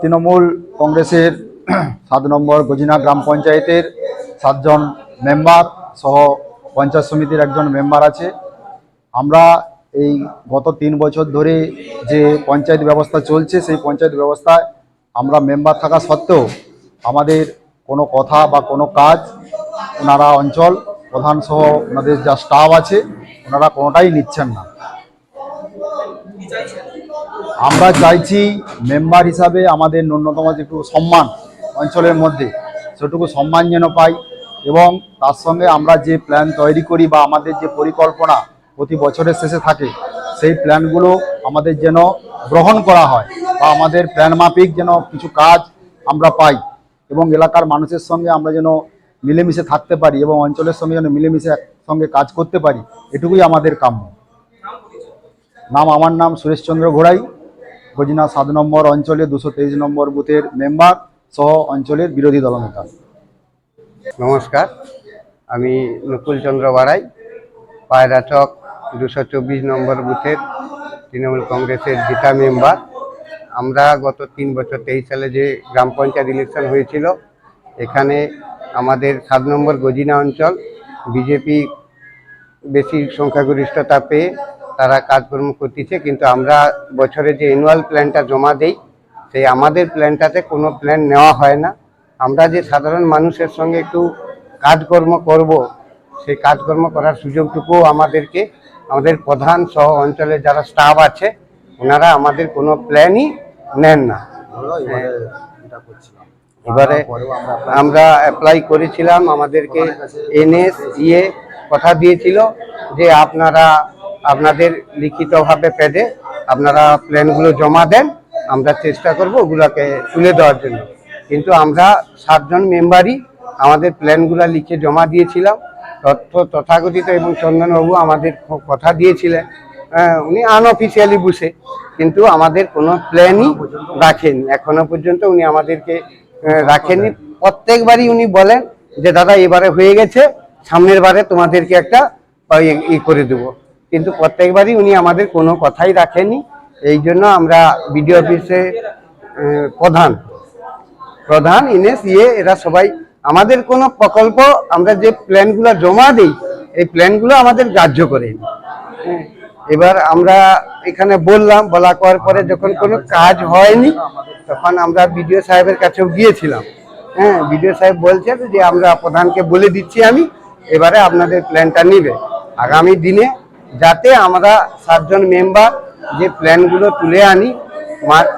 তৃণমূল কংগ্রেসের সাত নম্বর গজিনা গ্রাম পঞ্চায়েতের সাতজন মেম্বার সহ পঞ্চায়েত সমিতির একজন মেম্বার আছে। আমরা এই গত তিন বছর ধরে যে পঞ্চায়েত ব্যবস্থা চলছে, সেই পঞ্চায়েত ব্যবস্থায় আমরা মেম্বার থাকা সত্ত্বেও আমাদের কোনো কথা বা কোনো কাজ ওনারা অঞ্চল প্রধান সহ ওনাদের যা স্টাফ আছে, ওনারা কোনোটাই নিচ্ছেন না। আমরা চাইছি মেম্বার হিসাবে আমাদের ন্যূনতম যেটুকু সম্মান অঞ্চলের মধ্যে, সেটুকু সম্মান যেন পাই এবং তার সঙ্গে আমরা যে প্ল্যান তৈরি করি বা আমাদের যে পরিকল্পনা প্রতি বছরের শেষে থাকে, সেই প্ল্যানগুলো আমাদের যেন গ্রহণ করা হয় বা আমাদের প্ল্যান মাফিক যেন কিছু কাজ আমরা পাই এবং এলাকার মানুষের সঙ্গে আমরা যেন মিলেমিশে থাকতে পারি এবং অঞ্চলের সঙ্গে যেন মিলেমিশে সঙ্গে কাজ করতে পারি, এটুকুই আমাদের কাম্য। নাম, আমার নাম সুরেশচন্দ্র ঘোড়াই। গজিনা সাত নম্বর অঞ্চলে দুশো তেইশ নম্বর বুথের মেম্বার সহ অঞ্চলের বিরোধী দলনেতা নমস্কার, আমি নকুল চন্দ্র বাড়াই পায়রা চক দুশো চব্বিশ নম্বর বুথের তৃণমূল কংগ্রেসের জিতা মেম্বার আমরা গত তিন বছর, তেইশ সালে যে গ্রাম পঞ্চায়েত ইলেকশন হয়েছিল, এখানে আমাদের সাত নম্বর গজিনা অঞ্চল, বিজেপি বেশি সংখ্যাগরিষ্ঠতা পেয়ে তারা কাজকর্ম করতেছে কিন্তু আমরা বছরে যে অ্যানুয়াল প্ল্যানটা জমা দেই সেই আমাদের প্ল্যানটাতে কোনো প্ল্যান নেওয়া হয় না। আমরা যে সাধারণ মানুষের সঙ্গে একটু কাজকর্ম করব সেই কাজকর্ম করার সুযোগটুকু আমাদেরকে আমাদের প্রধান সহ অঞ্চলে যারা স্টাফ আছে ওনারা আমাদের কোনো প্ল্যানই নেন না। এবারে আমরা অ্যাপ্লাই করেছিলাম আমাদেরকে এনএস ইয়ে কথা দিয়েছিল যে আপনারা আপনাদের লিখিতভাবে পেডে আপনারা প্ল্যানগুলো জমা দেন আমরা চেষ্টা করব ওগুলোকে তুলে দেওয়ার জন্য। কিন্তু আমরা সাতজন মেম্বারই আমাদের প্ল্যানগুলো লিখে জমা দিয়েছিলাম। তথ্য তথাকথিত এবং চন্দনবাবু আমাদের কথা দিয়েছিলেন। হ্যাঁ, উনি আনঅফিসিয়ালি বসে কিন্তু আমাদের কোনো প্ল্যানই রাখেন এখনও পর্যন্ত উনি আমাদেরকে আহ, রাখেননি। প্রত্যেকবারই উনি বলেন যে দাদা এবারে হয়ে গেছে সামনের বারে তোমাদেরকে একটা ই করে দেবো। কিন্তু প্রত্যেকবারই উনি আমাদের কোনো কথাই রাখেনি এই জন্য আমরা বিডিও অফিসে প্রধান প্রধান ইনেস ইয়ে এরা সবাই আমাদের কোনো প্রকল্প আমরা যে প্ল্যানগুলো জমা দিই এই প্ল্যানগুলো আমাদের গ্রাহ্য করে হ্যাঁ, এবার আমরা এখানে বললাম বলা করার পরে যখন কোনো কাজ হয়নি তখন আমরা বিডিও সাহেবের কাছেও গিয়েছিলাম। হ্যাঁ বিডিও সাহেব বলছেন যে আমরা প্রধানকে বলে দিচ্ছি আমি এবারে আপনাদের প্ল্যানটা নিবে। আগামী দিনে যাতে আমরা সাতজন মেম্বার যে প্ল্যানগুলো তুলে আনি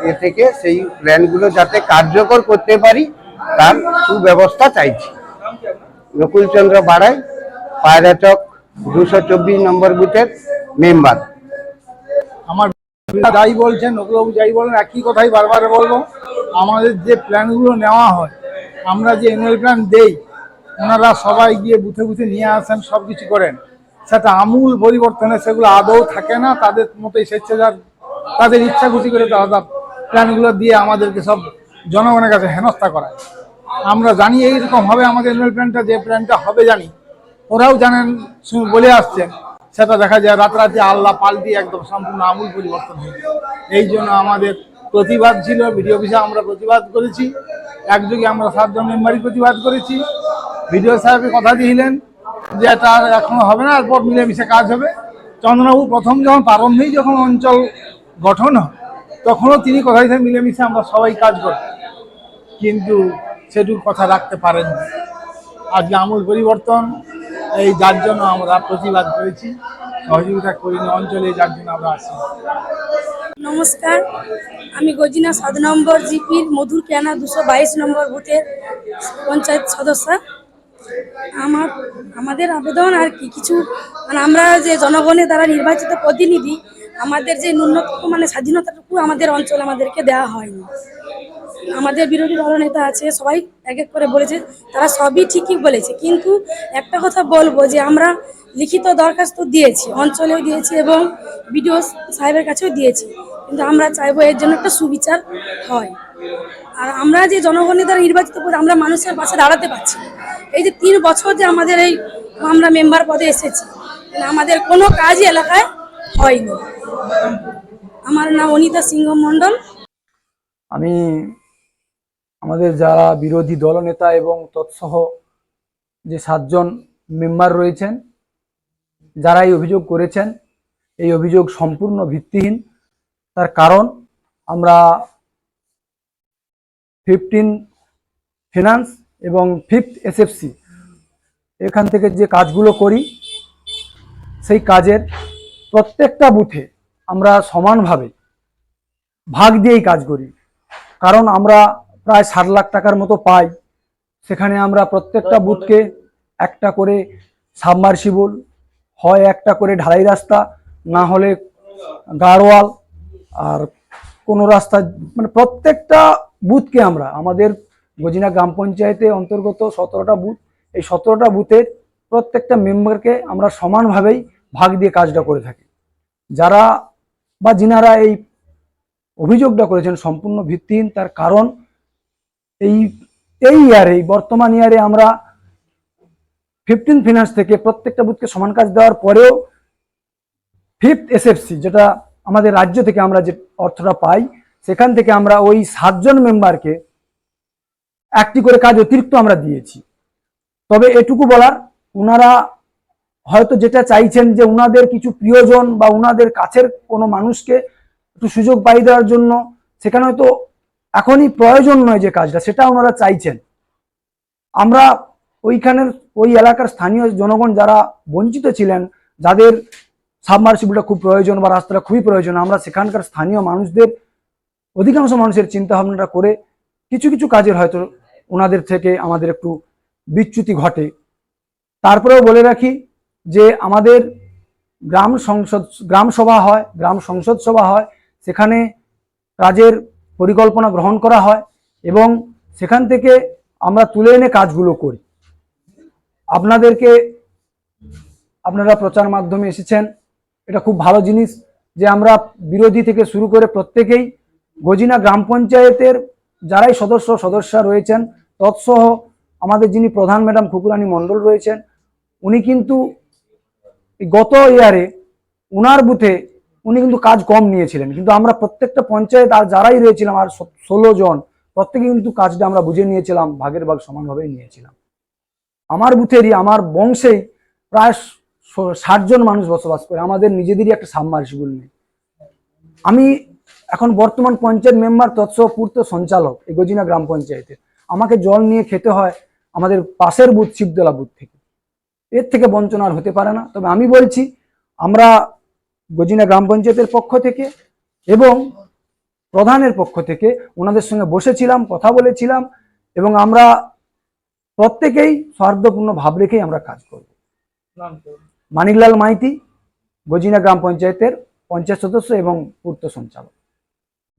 এ থেকে সেই প্ল্যানগুলো যাতে কার্যকর করতে পারি, তার সুব্যবস্থা চাইছি। নকুলচন্দ্র বাড়াই পায়রাচক দুশো চব্বিশ নম্বর বুথের মেম্বার আমার যাই বলছেন, নকুলবাবু যাই বলেন, একই কথাই বারবার বলব। আমাদের যে প্ল্যানগুলো নেওয়া হয়, আমরা যে অ্যানুয়াল প্ল্যান দেই, ওনারা সবাই গিয়ে বুথে বুথে নিয়ে আসেন সব কিছু করেন। সেটা আমূল পরিবর্তনে সেগুলো আদৌ থাকে না, তাদের মতোই স্বেচ্ছাচার, তাদের ইচ্ছা খুশি করে তারা প্ল্যানগুলো দিয়ে আমাদেরকে সব জনগণের কাছে হেনস্থা করায়। আমরা জানি এইরকম হবে আমাদের অ্যানুয়াল প্ল্যানটা যে প্ল্যানটা হবে জানি। ওরাও জানেন বলে আসছেন সেটা দেখা যায় রাতারাতি আল্লাহ পাল্টি একদম সম্পূর্ণ আমূল পরিবর্তন হয়ে এই জন্য আমাদের প্রতিবাদ ছিল বিডিও অফিসে আমরা প্রতিবাদ করেছি। একযোগে আমরা সাতজন মেম্বারই প্রতিবাদ করেছি। ভিডিও সাহেবের কথা দিয়েছিলেন যে আর এখনও হবে না, এরপর মিলেমিশে কাজ হবে। চন্দ্রবাবু প্রথম যখন প্রারম্ভেই যখন অঞ্চল গঠন হয়, তখনও তিনি কথা দিয়েছেন মিলেমিশে আমরা সবাই কাজ করি। কিন্তু সেটুকু কথা রাখতে পারেননি। আজকে আমূল পরিবর্তন, এই যার জন্য আমরা প্রতিবাদ করেছি, সহযোগিতা করিনি অঞ্চলে, যার জন্য আমরা আসি নমস্কার, আমি গজিনা সাত নম্বর জিপির মধুর কেনা দুশো বাইশ নম্বর বুথের পঞ্চায়েত সদস্য। আমার, আমাদের আবেদন আর কি, কিছু মানে আমরা যে জনগণের দ্বারা নির্বাচিত প্রতিনিধি, আমাদের যে ন্যূনতম মানে স্বাধীনতাটুকু আমাদের অঞ্চল আমাদেরকে দেওয়া হয়নি। আমাদের বিরোধী দলনেতা আছে, সবাই এক এক করে বলেছে, তারা সবই ঠিকই বলেছে। কিন্তু একটা কথা বলব যে আমরা লিখিত দরখাস্ত দিয়েছি, অঞ্চলেও দিয়েছি এবং বিডিও সাহেবের কাছেও দিয়েছি। কিন্তু আমরা চাইব এর জন্য একটা সুবিচার হয়। আর আমরা যে জনগণের দ্বারা নির্বাচিত করে আমরা মানুষের পাশে দাঁড়াতে পারছি না। এই যে তিন বছর যে আমাদের এই আমরা মেম্বার পদে এসেছি মানে আমাদের কোনো কাজই এলাকায় হয়নি। আমার নাম অনিতা সিংহ মণ্ডল। আমি আমাদের যারা বিরোধী দলনেতা এবং তৎসহ যে সাতজন মেম্বার রয়েছেন, যারা এই অভিযোগ করেছেন, এই অভিযোগ সম্পূর্ণ ভিত্তিহীন। তার কারণ আমরা ফিফটিন ফিনান্স এবং ফিফথ এসএফসি এখান থেকে যে কাজগুলো করি সেই কাজের প্রত্যেকটা বুথে আমরা সমানভাবে ভাগ দিয়েই কাজ করি। কারণ আমরা প্রায় ষাট লাখ টাকার মতো পাই। সেখানে আমরা প্রত্যেকটা বুথকে একটা করে সাবমার্সিবল হয় একটা করে ঢালাই রাস্তা না হলে গাড়োয়াল আর কোনো রাস্তা মানে প্রত্যেকটা বুথকে আমরা আমাদের গজিনা গ্রাম পঞ্চায়েতে অন্তর্গত সতেরোটা বুথ। এই সতেরোটা বুথের প্রত্যেকটা মেম্বারকে আমরা সমানভাবেই ভাগ দিয়ে কাজটা করে থাকি। যারা বা যিনারা এই অভিযোগটা করেছেন সম্পূর্ণ ভিত্তিহীন, তার কারণ এই এই ইয়ারে বর্তমান ইয়ারে আমরা ফিফটিন ফিনান্স থেকে প্রত্যেকটা বুথকে সমান কাজ দেওয়ার পরেও ফিফথ এসএফসি যেটা আমাদের রাজ্য থেকে আমরা যে অর্থটা পাই, সেখান থেকে আমরা ওই সাতজন মেম্বারকে একটি করে কাজ অতিরিক্ত আমরা দিয়েছি। তবে এটুকু বলার ওনারা হয়তো যেটা চাইছেন যে উনাদের কিছু প্রিয়জন বা উনাদের কাছের কোনো মানুষকে একটু সুযোগ পাই দেওয়ার জন্য, সেখানে হয়তো এখনই প্রয়োজন নয় যে কাজটা, সেটা ওনারা চাইছেন। আমরা ওইখানের, ওই এলাকার স্থানীয় জনগণ যারা বঞ্চিত ছিলেন, যাদের সাবমার্সিবলটা খুব প্রয়োজন বা রাস্তাটা খুবই প্রয়োজন, আমরা সেখানকার স্থানীয় মানুষদের, অধিকাংশ মানুষের চিন্তা ভাবনাটা করে কিছু কিছু কাজের হয়তো ওনাদের থেকে আমাদের একটু বিচ্যুতি ঘটে। তারপরেও বলে রাখি যে আমাদের গ্রাম সংসদ, গ্রাম সভা হয়, গ্রাম সংসদ সভা হয়, সেখানে কাজের পরিকল্পনা গ্রহণ করা হয় এবং সেখান থেকে আমরা তুলে এনে কাজগুলো করি। আপনাদেরকে, আপনারা প্রচার মাধ্যমে এসেছেন, এটা খুব ভালো জিনিস যে আমরা বিরোধী থেকে শুরু করে প্রত্যেকেই গজিনা গ্রাম পঞ্চায়েতের যারাই সদস্য, সদস্যা রয়েছেন তৎসহ আমাদের যিনি প্রধান ম্যাডাম খুকুরানী মণ্ডল রয়েছেন, উনি কিন্তু গত ইয়ারে উনার বুথে উনি কিন্তু কাজ কম নিয়েছিলেন। কিন্তু আমরা প্রত্যেকটা পঞ্চায়েত আর যারাই রয়েছিলাম, আর ষোলো জন, প্রত্যেকে কিন্তু কাজটা আমরা বুঝে নিয়েছিলাম, ভাগের ভাগ সমানভাবেই নিয়েছিলাম। আমার বুথেরই, আমার বংশেই প্রায় ষাট জন মানুষ বসবাস করে, আমাদের নিজেদেরই একটা সাবমার্সিবল নেই। আমি এখন বর্তমান পঞ্চায়েত মেম্বার, তৎসহ পূর্ত সঞ্চালক এই গজিনা গ্রাম পঞ্চায়েতে আমাকে জল নিয়ে খেতে হয় আমাদের পাশের বুথ শিবদলা বুথ থেকে। এর থেকে বঞ্চনা আর হতে পারে না। তবে আমি বলছি, আমরা গজিনা গ্রাম পঞ্চায়েতের পক্ষ থেকে এবং প্রধানের পক্ষ থেকে ওনাদের সঙ্গে বসেছিলাম, কথা বলেছিলাম এবং আমরা প্রত্যেকেই স্বার্থপূর্ণ ভাব রেখেই আমরা কাজ করব। মানিকলাল মাইতি, গজিনা গ্রাম পঞ্চায়েতের পঞ্চায়েত সদস্য এবং পূর্ত সঞ্চালক।